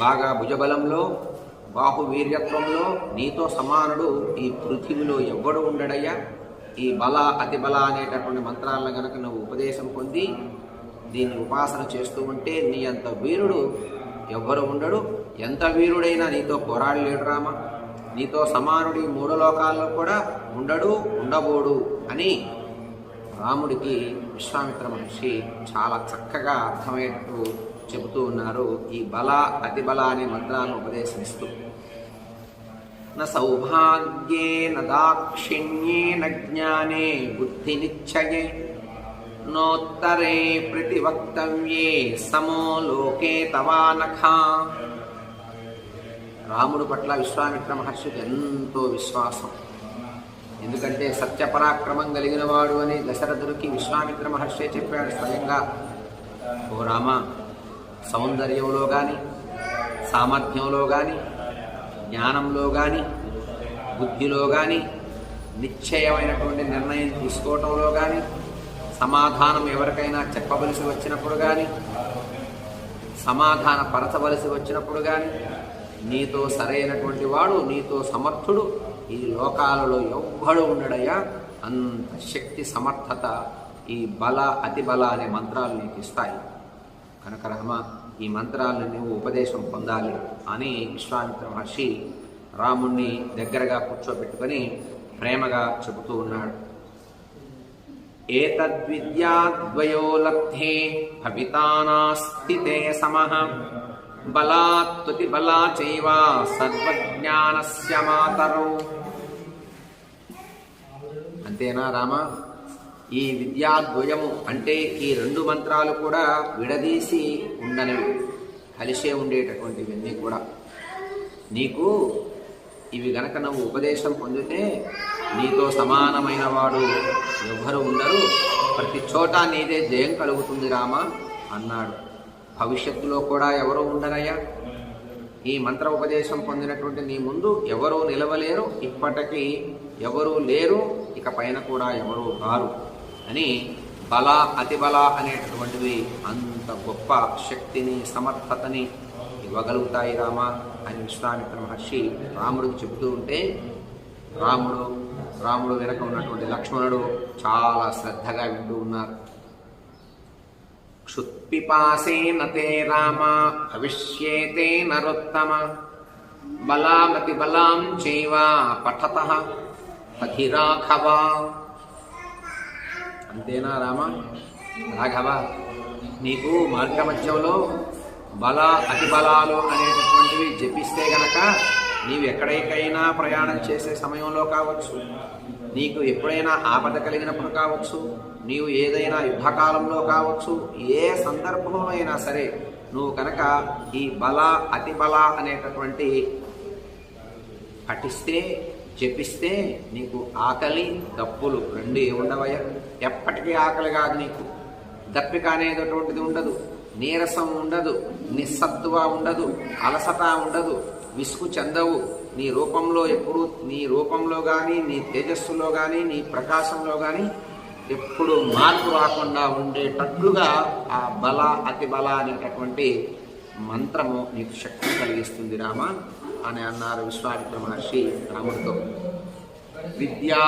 బాగా భుజబలంలో బాహువీర్యత్వంలో నీతో సమానుడు ఈ పృథివిలో ఎవ్వడు ఉండడయ్యా. ఈ బల అతిబల అనేటటువంటి మంత్రాలను గనక నువ్వు ఉపదేశం పొంది దీన్ని ఉపాసన చేస్తూ ఉంటే నీ అంత వీరుడు ఎవ్వరు ఉండడు. ఎంత వీరుడైనా నీతో పోరాడలేడు రామ. నీతో సమానుడి మూడు లోకాల్లో కూడా ఉండడు ఉండబోడు అని రాముడికి విశ్వామిత్ర మహర్షి చాలా చక్కగా అర్థమయ్యేట్టు చెబుతూ ఉన్నారు ఈ బల అతి బల అనే మంత్రాలను ఉపదేశిస్తూ. న సౌభాగ్యే న దాక్షిణ్యే జ్ఞానే బుద్ధి నిశ్చయే నోత్తరే ప్రతివక్తవ్యే సమో లోకే తవానఖా. రాముడు పట్ల విశ్వామిత్ర మహర్షికి ఎంతో విశ్వాసం. ఎందుకంటే సత్యపరాక్రమం కలిగిన వాడు అని దశరథుడికి విశ్వామిత్ర మహర్షి చెప్పాడు స్వయంగా. ఓ రామ సౌందర్యంలో కానీ సామర్థ్యంలో కానీ జ్ఞానంలో కానీ బుద్ధిలో కానీ నిశ్చయమైనటువంటి నిర్ణయం తీసుకోవటంలో కానీ సమాధానం ఎవరికైనా చెప్పవలసి వచ్చినప్పుడు కానీ సమాధాన పరచవలసి వచ్చినప్పుడు కానీ నీతో సరైనటువంటి వాడు నీతో సమర్థుడు ఈ లోకాలలో ఎవ్వడు ఉండడయ్యా అంత శక్తి సమర్థత ఈ బల అతి బల అనే మంత్రాలు నీకు ఇస్తాయి. కనుక రహమ ఈ మంత్రాలను నువ్వు ఉపదేశం పొందాలి అని విశ్వామిత్ర మహర్షి రాముణ్ణి దగ్గరగా కూర్చోబెట్టుకొని ప్రేమగా చెబుతూ ఉన్నాడు. ఏతద్విద్యాద్వయోలబ్ధే భవితానాస్తి తే సమః బలాత్తుతి బలా చైవ సర్వజ్ఞానస్య మాతరో. అంతేనా రామ? ఈ విద్యాద్వయము అంటే ఈ రెండు మంత్రాలు కూడా విడదీసి ఉండనివి. కలిసే ఉండేటటువంటివన్నీ కూడా. నీకు ఇవి గనక నువ్వు ఉపదేశం పొందితే నీతో సమానమైన వాడు ఎవ్వరు ఉండరు. ప్రతి చోట నీదే జయం కలుగుతుంది రామ అన్నాడు. భవిష్యత్తులో కూడా ఎవరూ ఉండరయ్యా ఈ మంత్ర ఉపదేశం పొందినటువంటి నీ ముందు ఎవరూ నిలవలేరు ఇప్పటికీ ఎవరూ లేరు ఇక పైన కూడా ఎవరూ రారు అని బల అతిబల అనేటటువంటివి అంత గొప్ప శక్తిని సమర్థతని ఇవ్వగలుగుతాయి రామా అని విశ్వామిత్ర మహర్షి రాముడికి చెబుతూ ఉంటే రాముడు రాముడు వెనక ఉన్నటువంటి లక్ష్మణుడు చాలా శ్రద్ధగా వింటూ ఉన్నారు. క్షుత్పిపాసేన తే రామ భవిష్యేతే నరుత్తమ బలామతి బలాం చైవ పఠత పథిరాఘవ అంతేనా రామ? రాఘవ నీకు మార్గమధ్యంలో బల అతి బలాలు అనేటటువంటివి జపిస్తే గనక నీవు ఎక్కడికైనా ప్రయాణం చేసే సమయంలో కావచ్చు. నీకు ఎప్పుడైనా ఆపద కలిగినప్పుడు కావచ్చు. నీవు ఏదైనా యుద్ధకాలంలో కావచ్చు. ఏ సందర్భంలో అయినా సరే నువ్వు కనుక ఈ బల అతి బల అనేటటువంటి పఠిస్తే జపిస్తే నీకు ఆకలి దప్పులు రెండు ఉండవయ్య ఎప్పటికీ ఆకలి కాదు నీకు. దప్పిక అనేటటువంటిది ఉండదు. నీరసం ఉండదు. నిస్సత్తువ ఉండదు. అలసట ఉండదు. విసుగు చెందవు. నీ రూపంలో ఎప్పుడు నీ రూపంలో కానీ నీ తేజస్సులో కానీ నీ ప్రకాశంలో కానీ ఎప్పుడు మార్పు రాకుండా ఉండేటట్లుగా ఆ బల అతి బల అనేటటువంటి మంత్రము నీకు శక్తి కలిగిస్తుంది రామ అని అన్నారు విశ్వామిత్ర మహర్షి రాముడితో. విద్యా